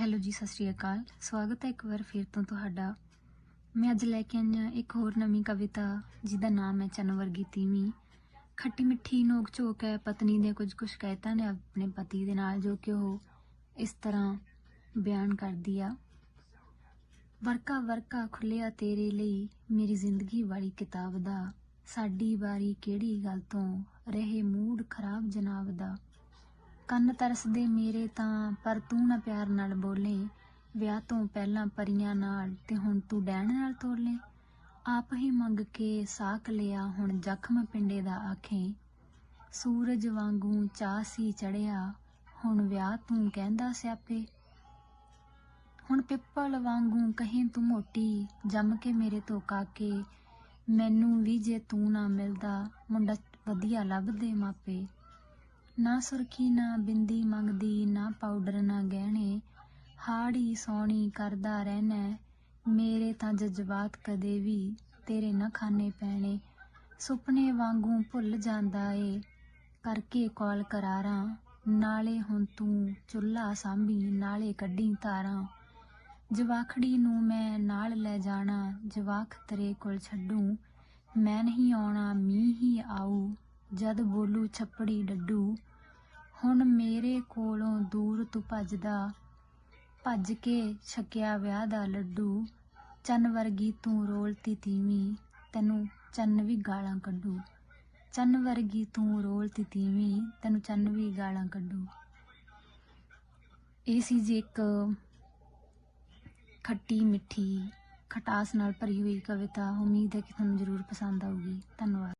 Hello ਜੀ, ਸਤਿ ਸ਼੍ਰੀ ਅਕਾਲ। ਸਵਾਗਤ ਹੈ ਇੱਕ ਵਾਰ ਫਿਰ ਤੋਂ ਤੁਹਾਡਾ। ਮੈਂ ਅੱਜ ਲੈ ਕੇ ਆਈ ਹਾਂ ਇੱਕ ਹੋਰ ਨਵੀਂ ਕਵਿਤਾ, ਜਿਹਦਾ ਨਾਮ ਹੈ ਚੰਨ ਵਰਗੀ ਤੀਵੀਂ। ਖੱਟੀ ਮਿੱਠੀ ਨੋਕ ਝੋਕ ਹੈ, ਪਤਨੀ ਦੇ ਕੁਝ ਕੁ ਸ਼ਿਕਾਇਤਾਂ ਨੇ ਆਪਣੇ ਪਤੀ ਦੇ ਨਾਲ, ਜੋ ਕਿ ਉਹ ਇਸ ਤਰ੍ਹਾਂ ਬਿਆਨ ਕਰਦੀ ਆ, ਵਰਕਾ ਵਰਕਾ ਖੁੱਲਿਆ ਤੇਰੇ ਲਈ, ਮੇਰੀ ਜ਼ਿੰਦਗੀ ਵਾਲੀ ਕਿਤਾਬ ਦਾ। ਸਾਡੀ ਵਾਰੀ ਕਿਹੜੀ ਗੱਲ ਤੋਂ ਰਹੇ ਮੂਡ ਖਰਾਬ ਜਨਾਬ ਦਾ? ਕੰਨ ਤਰਸਦੇ ਮੇਰੇ ਤਾਂ, ਪਰ ਤੂੰ ਨਾ ਪਿਆਰ ਨਾਲ ਬੋਲੇ। ਵਿਆਹ ਤੋਂ ਪਹਿਲਾਂ ਪਰੀਆਂ ਨਾਲ ਤੇ ਹੁਣ ਤੂੰ ਡੈਣ ਨਾਲ ਤੋਲੇ ਆਪ ਹੀ ਮੰਗ ਕੇ ਸਾਕ ਲਿਆ, ਹੁਣ ਜ਼ਖਮ ਪਿੰਡੇ ਦਾ ਆਖੇ। ਸੂਰਜ ਵਾਂਗੂ ਚਾਹ ਸੀ ਚੜਿਆ, ਹੁਣ ਵਿਆਹ ਤੂੰ ਕਹਿੰਦਾ ਸਿਆਪੇ। ਹੁਣ ਪਿੱਪਲ ਵਾਂਗੂ ਕਹੀਂ ਤੂੰ ਮੋਟੀ, ਜੰਮ ਕੇ ਮੇਰੇ ਤੋਂ ਕਾਕੇ। ਮੈਨੂੰ ਵੀ ਜੇ ਤੂੰ ਨਾ ਮਿਲਦਾ, ਮੁੰਡਾ ਵਧੀਆ ਲੱਭਦੇ ਮਾਪੇ। ਨਾ ਸੁਰਖੀ, ਨਾ ਬਿੰਦੀ ਮੰਗਦੀ, ਨਾ ਪਾਊਡਰ, ਨਾ ਗਹਿਣੇ। ਹਾੜੀ ਸੋਣੀ ਕਰਦਾ ਰਹਿਣਾ, ਮੇਰੇ ਤਾਂ ਜਜ਼ਬਾਤ ਕਦੇ ਵੀ ਤੇਰੇ ਨਾ ਖਾਨੇ ਪੈਣੇ। ਸੁਪਨੇ ਵਾਂਗੂ ਭੁੱਲ ਜਾਂਦਾ ਏ, ਕਰਕੇ ਕਾਲ ਕਰਾਰਾਂ। ਨਾਲੇ ਹੁਣ ਤੂੰ ਚੁੱਲ੍ਹਾ ਸਾਂਭੀ, ਨਾਲੇ ਕੱਢੀ ਤਾਰਾਂ ਜਵਾਖੜੀ ਨੂੰ ਮੈਂ ਨਾਲ ਲੈ ਜਾਣਾ, ਜਵਾਖ ਤੇਰੇ ਕੋਲ ਛੱਡੂ। ਮੈਂ ਨਹੀਂ ਆਉਣਾ, ਮੀਂਹ ਹੀ ਆਊ। ਜਦ ਬੋਲੂ ਛੱਪੜੀ ਡੱਡੂ, ਹੁਣ ਮੇਰੇ ਕੋਲੋਂ ਦੂਰ ਤੂੰ ਭੱਜਦਾ। ਭੱਜ ਕੇ ਛਕਿਆ ਵਿਆਹ ਦਾ ਲੱਡੂ, ਚੰਨ ਵਰਗੀ ਤੂੰ ਰੋਲਤੀ ਤੀਵੀਂ, ਤੈਨੂੰ ਚੰਨ ਵੀ ਗਾਲਾਂ ਕੱਢੂ। ਚੰਨ ਵਰਗੀ ਤੂੰ ਰੋਲਤੀ ਤੀਵੀਂ, ਤੈਨੂੰ ਚੰਨ ਵੀ ਗਾਲਾਂ ਕੱਢੂ। ਇਹ ਸੀ ਜੀ ਇੱਕ ਖੱਟੀ ਮਿੱਠੀ, ਖਟਾਸ ਨਾਲ ਭਰੀ ਹੋਈ ਕਵਿਤਾ। ਉਮੀਦ ਹੈ ਕਿ ਤੁਹਾਨੂੰ ਜ਼ਰੂਰ ਪਸੰਦ ਆਊਗੀ। ਧੰਨਵਾਦ।